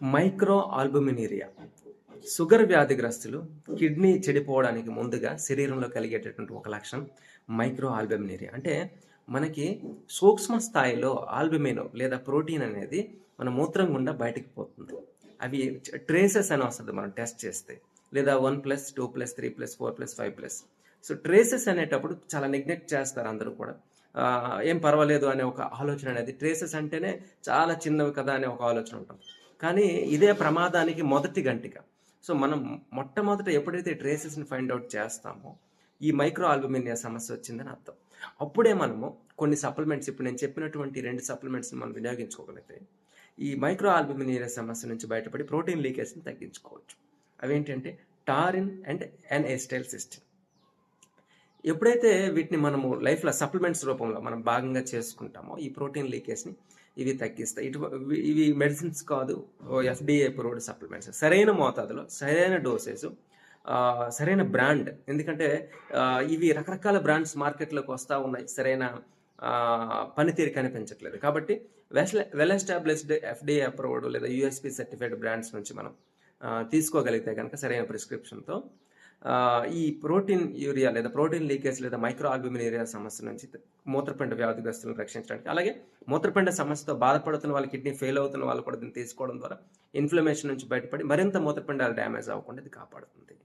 Micro albuminuria sugar వ్యాధిగ్రస్తులు kidney చెడిపోవడానికి ముందుగా శరీరంలో కలిగేటటువంటి ఒక లక్షణం మైక్రో ఆల్బుమినీరియా అంటే మనకి సూక్ష్మ స్థాయిలో ఆల్బుమిన్ లేదా ప్రోటీన్ అనేది మన మూత్రం గుండా బయటికి పోతుంది. అవి ట్రేసెస్ అని వస్తుంది మనం టెస్ట్ చేస్తే. లేదా one plus two plus three plus four plus five plus. So traces అనేటప్పుడు చాలా నెగ్నెక్ట్ చేస్తారు అందరూ కూడా. ఏం పర్వాలేదు అనే ఒక ఆలోచన అనేది ట్రేసెస్ అంటేనే చాలా చిన్నవి కదా అనే ఒక ఆలోచన ఉంటుంది. కానీ ఇదే ప్రమాదానికి మొదటి గంటిక. సో మనం మొట్టమొదట ఎప్పుడైతే ట్రేసెస్ని ఫైండ్ అవుట్ చేస్తామో ఈ మైక్రో ఆల్బుమినియా సమస్య వచ్చిందని అర్థం. అప్పుడే మనము కొన్ని సప్లిమెంట్స్ ఇప్పుడు నేను చెప్పినటువంటి రెండు సప్లిమెంట్స్ని మనం వినియోగించుకోగలిగితే ఈ మైక్రో ఆల్బుమినియా సమస్య నుంచి బయటపడి ప్రోటీన్ లీకేజ్ని తగ్గించుకోవచ్చు. అవేంటంటే టారిన్ అండ్ ఎన్ఏస్టైల్ సిస్టమ్. ఎప్పుడైతే వీటిని మనము లైఫ్లో సప్లిమెంట్స్ రూపంలో మనం భాగంగా చేసుకుంటామో ఈ ప్రోటీన్ లీకేజ్ని ఇవి తగ్గిస్తాయి. ఇటు ఇవి- మెడిసిన్స్ కాదు. ఎఫ్డిఏ అప్రూవ్డ్ సప్లిమెంట్స్ సరైన మోతాదులో సరైన డోసేజ్ సరైన బ్రాండ్ ఎందుకంటే ఇవి రకరకాల బ్రాండ్స్ మార్కెట్లోకి వస్తూ ఉన్నాయి. సరైన పనితీరు కనిపించట్లేదు. కాబట్టి well well established FDA approved లేదా యూఎస్పి సర్టిఫైడ్ బ్రాండ్స్ నుంచి మనం తీసుకోగలిగితే కనుక సరైన ప్రిస్క్రిప్షన్తో ఈ ప్రోటీన్ యూరియా లేదా ప్రోటీన్ లీకేజ్ లేదా మైక్రో ఆల్బ్యూమిన్ ఏరియా సమస్య నుంచి మూత్రపిండ వ్యాధిగ్రస్తులను రక్షించడానికి అలాగే మూత్రపిండ సమస్యతో బాధపడుతున్న వాళ్ళ కిడ్నీ ఫెయిల్ అవుతున్న వాళ్ళు కూడా దీన్ని తీసుకోవడం ద్వారా ఇన్ఫ్లమేషన్ నుంచి బయటపడి మరింత మూత్రపిండాలు డ్యామేజ్ అవ్వకుండా ఇది కాపాడుతుంది.